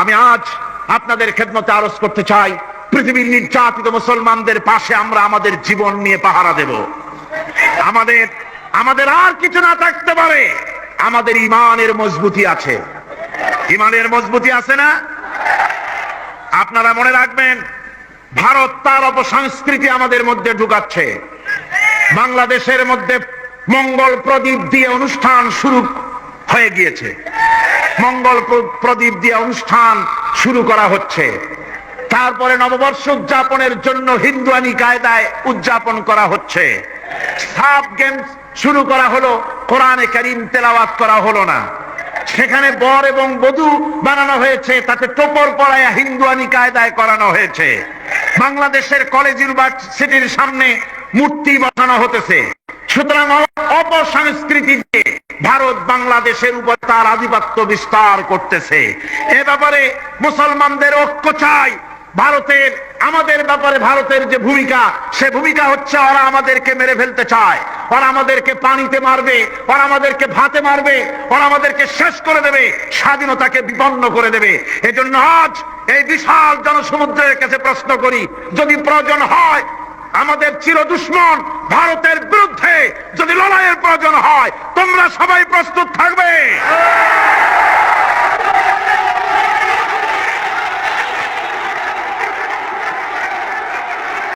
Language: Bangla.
আমি আজ আপনাদের খেদমতে আরজ করতে চাই, পৃথিবীর নির্যাতিত মুসলমানদের পাশে আমরা আমাদের জীবন নিয়ে পাহারা দেব। আমাদের আমাদের আর কিছু না থাকতে পারে, আমাদের ইমানের মজবুতি আছে। ইমানের মজবুতি আছে না? আপনারা মনে রাখবেন, ভারত তার অপসংস্কৃতি আমাদের মধ্যে ঢুকাচ্ছে। বাংলাদেশের মধ্যে মঙ্গল প্রদীপ দিয়ে অনুষ্ঠান শুরু হয়ে গিয়েছে। মঙ্গল প্রদীপ দিয়ে অনুষ্ঠান শুরু করা হচ্ছে। তারপরে নববর্ষ উদযাপনের জন্য হিন্দুয়ানি কায়দায় উদযাপন করা হচ্ছে। সাব গেমস শুরু করা হলো, কোরআনে কারিম তেলাওয়াত করা হলো না। সেখানে বর এবং বধূ বানানো হয়েছে, তাতে টোপর পড়ায়া হিন্দুয়ানি কায়দায় করানো হয়েছে। বাংলাদেশের কলেজ ইউনিভার্সিটির সামনে মূর্তি বসানো হতেছে। সুতরাং অপসংস্কৃতি দিয়ে ভারত বাংলাদেশের উপর তার আধিপত্য বিস্তার করতেছে। এ ব্যাপারে মুসলমানদের ঐক্য চাই। ভারতের, আমাদের ব্যাপারে ভারতের যে ভূমিকা, সে ভূমিকা হচ্ছে ওরা আমাদেরকে মেরে ফেলতে চায়। ওরা আমাদেরকে পানিতে মারবে, ওরা আমাদেরকে ভাতে মারবে, ওরা আমাদেরকে শেষ করে দেবে, স্বাধীনতাকে বিপন্ন করে দেবে। এজন্য আজ এই বিশাল জনসমুদ্রের কাছে প্রশ্ন করি, যদি প্রয়োজন হয়, আমাদের চির দুশ্মন ভারতের বিরুদ্ধে যদি লড়াইয়ের প্রয়োজন হয় সবাই প্রস্তুত থাকবে।